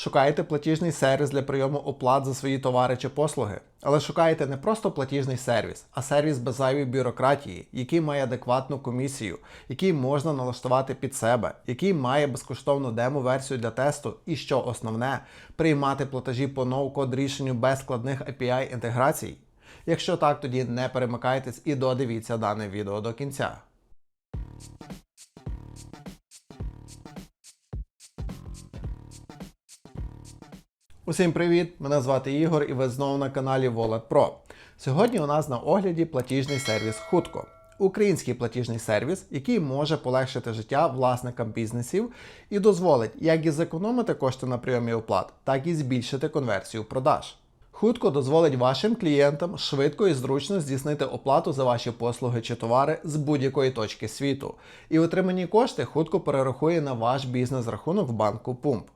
Шукаєте платіжний сервіс для прийому оплат за свої товари чи послуги, але шукаєте не просто платіжний сервіс, а сервіс без зайвої бюрократії, який має адекватну комісію, який можна налаштувати під себе, який має безкоштовну демо-версію для тесту, і що основне, приймати платежі по ноу-код рішенню без складних API інтеграцій. Якщо так, тоді не перемикайтесь і додивіться дане відео до кінця. Усім привіт! Мене звати Ігор і ви знову на каналі Wallet Pro. Сьогодні у нас на огляді платіжний сервіс Хутко. Український платіжний сервіс, який може полегшити життя власникам бізнесів і дозволить як і зекономити кошти на прийомі оплат, так і збільшити конверсію продаж. Хутко дозволить вашим клієнтам швидко і зручно здійснити оплату за ваші послуги чи товари з будь-якої точки світу. І отримані кошти хутко перерахує на ваш бізнес-рахунок в банку Пумп.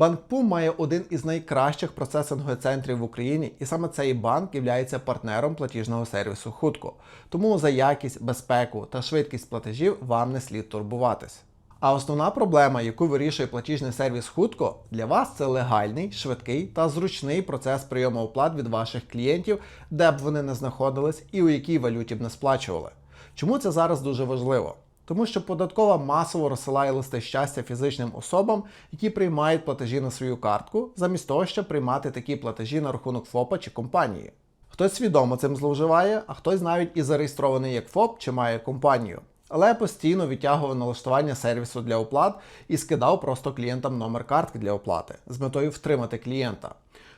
Банк Пум має один із найкращих процесингових центрів в Україні, і саме цей банк є партнером платіжного сервісу Хутко. Тому за якість, безпеку та швидкість платежів вам не слід турбуватись. А основна проблема, яку вирішує платіжний сервіс Хутко, для вас це легальний, швидкий та зручний процес прийому оплат від ваших клієнтів, де б вони не знаходились і у якій валюті б не сплачували. Чому це зараз дуже важливо? Тому що податкова масово розсилає листи щастя фізичним особам, які приймають платежі на свою картку, замість того, щоб приймати такі платежі на рахунок ФОПа чи компанії. Хтось свідомо цим зловживає, а хтось навіть і зареєстрований як ФОП чи має компанію. Але постійно відтягував налаштування сервісу для оплат і скидав просто клієнтам номер картки для оплати з метою втримати клієнта.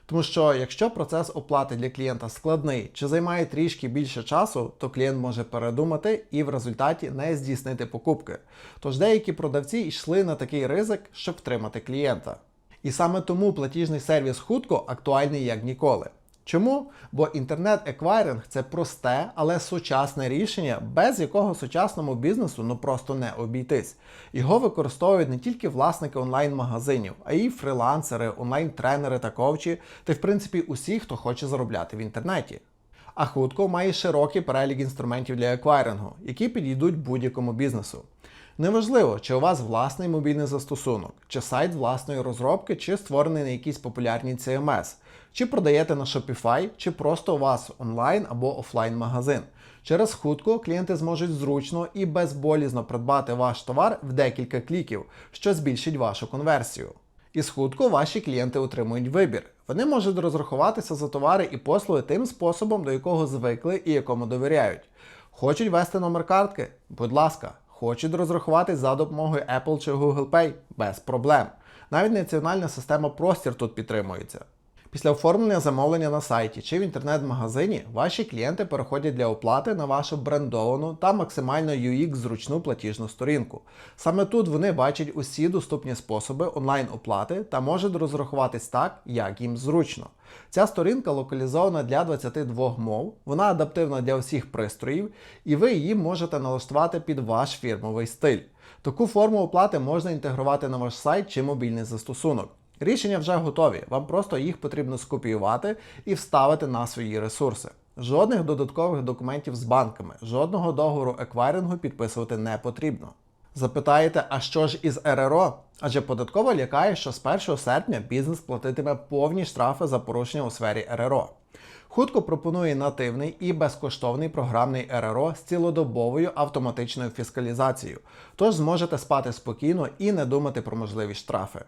Тому що якщо процес оплати для клієнта складний чи займає трішки більше часу, то клієнт може передумати і в результаті не здійснити покупки. Тож деякі продавці йшли на такий ризик, щоб втримати клієнта. І саме тому платіжний сервіс хутко актуальний як ніколи. Чому? Бо інтернет-еквайринг це просте, але сучасне рішення, без якого сучасному бізнесу ну просто не обійтись. Його використовують не тільки власники онлайн-магазинів, а й фрилансери, онлайн-тренери та ковчі, та в принципі усі, хто хоче заробляти в інтернеті. А хутко має широкий перелік інструментів для еквайрингу, які підійдуть будь-якому бізнесу. Неважливо, чи у вас власний мобільний застосунок, чи сайт власної розробки, чи створений на якійсь популярній CMS, чи продаєте на Shopify, чи просто у вас онлайн або офлайн магазин. Через хутко клієнти зможуть зручно і безболізно придбати ваш товар в декілька кліків, що збільшить вашу конверсію. Із хутко ваші клієнти отримують вибір. Вони можуть розрахуватися за товари і послуги тим способом, до якого звикли і якому довіряють. Хочуть ввести номер картки? Будь ласка. Хочуть розрахувати за допомогою Apple чи Google Pay без проблем. Навіть національна система простір тут підтримується. Після оформлення замовлення на сайті чи в інтернет-магазині ваші клієнти переходять для оплати на вашу брендовану та максимально UX зручну платіжну сторінку. Саме тут вони бачать усі доступні способи онлайн-оплати та можуть розрахуватись так, як їм зручно. Ця сторінка локалізована для 22 мов, вона адаптивна для всіх пристроїв, і ви її можете налаштувати під ваш фірмовий стиль. Таку форму оплати можна інтегрувати на ваш сайт чи мобільний застосунок. Рішення вже готові, вам просто їх потрібно скопіювати і вставити на свої ресурси. Жодних додаткових документів з банками, жодного договору еквайрингу підписувати не потрібно. Запитаєте, а що ж із РРО? Адже податкова лякає, що з 1 серпня бізнес платитиме повні штрафи за порушення у сфері РРО. Хутко пропонує нативний і безкоштовний програмний РРО з цілодобовою автоматичною фіскалізацією, тож зможете спати спокійно і не думати про можливі штрафи.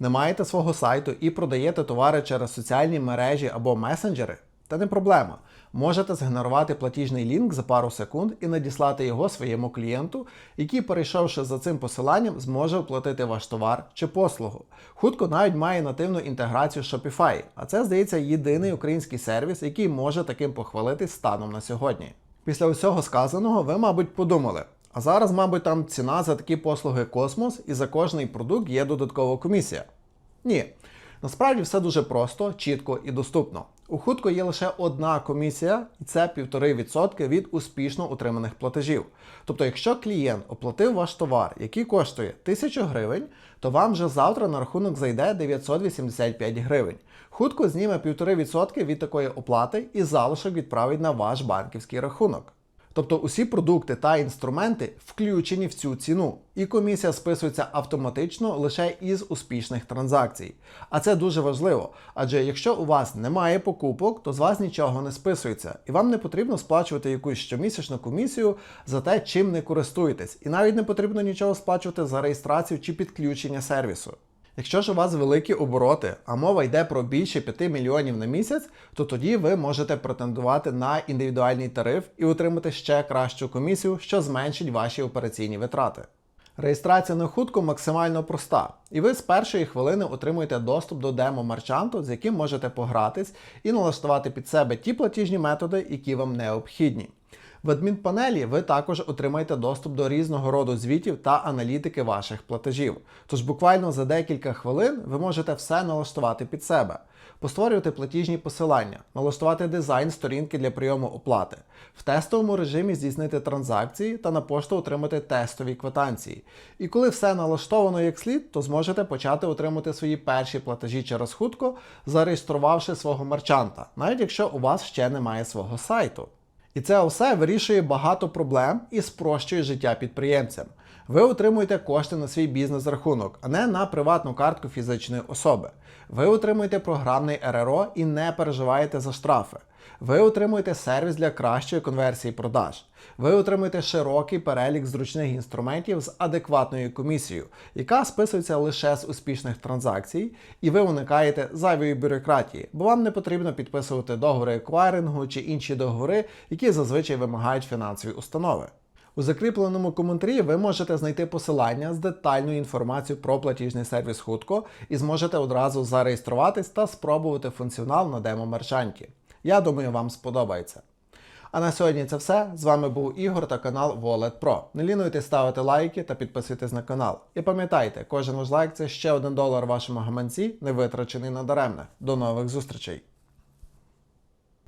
Не маєте свого сайту і продаєте товари через соціальні мережі або месенджери? Та не проблема. Можете згенерувати платіжний лінк за пару секунд і надіслати його своєму клієнту, який, перейшовши за цим посиланням, зможе оплатити ваш товар чи послугу. Хутко навіть має нативну інтеграцію Shopify, а це, здається, єдиний український сервіс, який може таким похвалитись станом на сьогодні. Після усього сказаного, ви, мабуть, подумали. А зараз, мабуть, там ціна за такі послуги космос і за кожний продукт є додаткова комісія. Ні. Насправді все дуже просто, чітко і доступно. У хутко є лише одна комісія, і це 1,5% від успішно отриманих платежів. Тобто, якщо клієнт оплатив ваш товар, який коштує 1000 гривень, то вам вже завтра на рахунок зайде 985 гривень. Хутко зніме 1,5% від такої оплати і залишок відправить на ваш банківський рахунок. Тобто усі продукти та інструменти включені в цю ціну, і комісія списується автоматично лише із успішних транзакцій. А це дуже важливо, адже якщо у вас немає покупок, то з вас нічого не списується, і вам не потрібно сплачувати якусь щомісячну комісію за те, чим не користуєтесь, і навіть не потрібно нічого сплачувати за реєстрацію чи підключення сервісу. Якщо ж у вас великі обороти, а мова йде про більше 5 мільйонів на місяць, то тоді ви можете претендувати на індивідуальний тариф і отримати ще кращу комісію, що зменшить ваші операційні витрати. Реєстрація на хутко максимально проста, і ви з першої хвилини отримуєте доступ до демо-марчанту, з яким можете погратись і налаштувати під себе ті платіжні методи, які вам необхідні. В адмінпанелі ви також отримаєте доступ до різного роду звітів та аналітики ваших платежів. Тож буквально за декілька хвилин ви можете все налаштувати під себе, постворювати платіжні посилання, налаштувати дизайн сторінки для прийому оплати, в тестовому режимі здійснити транзакції та на пошту отримати тестові квитанції. І коли все налаштовано як слід, то зможете почати отримати свої перші платежі через хутко, зареєструвавши свого марчанта, навіть якщо у вас ще немає свого сайту. І це все вирішує багато проблем і спрощує життя підприємцям. Ви отримуєте кошти на свій бізнес-рахунок, а не на приватну картку фізичної особи. Ви отримуєте програмний РРО і не переживаєте за штрафи. Ви отримуєте сервіс для кращої конверсії продаж. Ви отримуєте широкий перелік зручних інструментів з адекватною комісією, яка списується лише з успішних транзакцій, і ви уникаєте зайвої бюрократії, бо вам не потрібно підписувати договори еквайрингу чи інші договори, які зазвичай вимагають фінансові установи. У закріпленому коментарі ви можете знайти посилання з детальною інформацією про платіжний сервіс хутко і зможете одразу зареєструватись та спробувати функціонал на демо-мерчанті. Я думаю, вам сподобається. А на сьогодні це все. З вами був Ігор та канал Wallet Pro. Не лінуйте ставити лайки та підписуйтесь на канал. І пам'ятайте, кожен ваш лайк це ще один долар вашому гаманці, не витрачений надаремне. До нових зустрічей!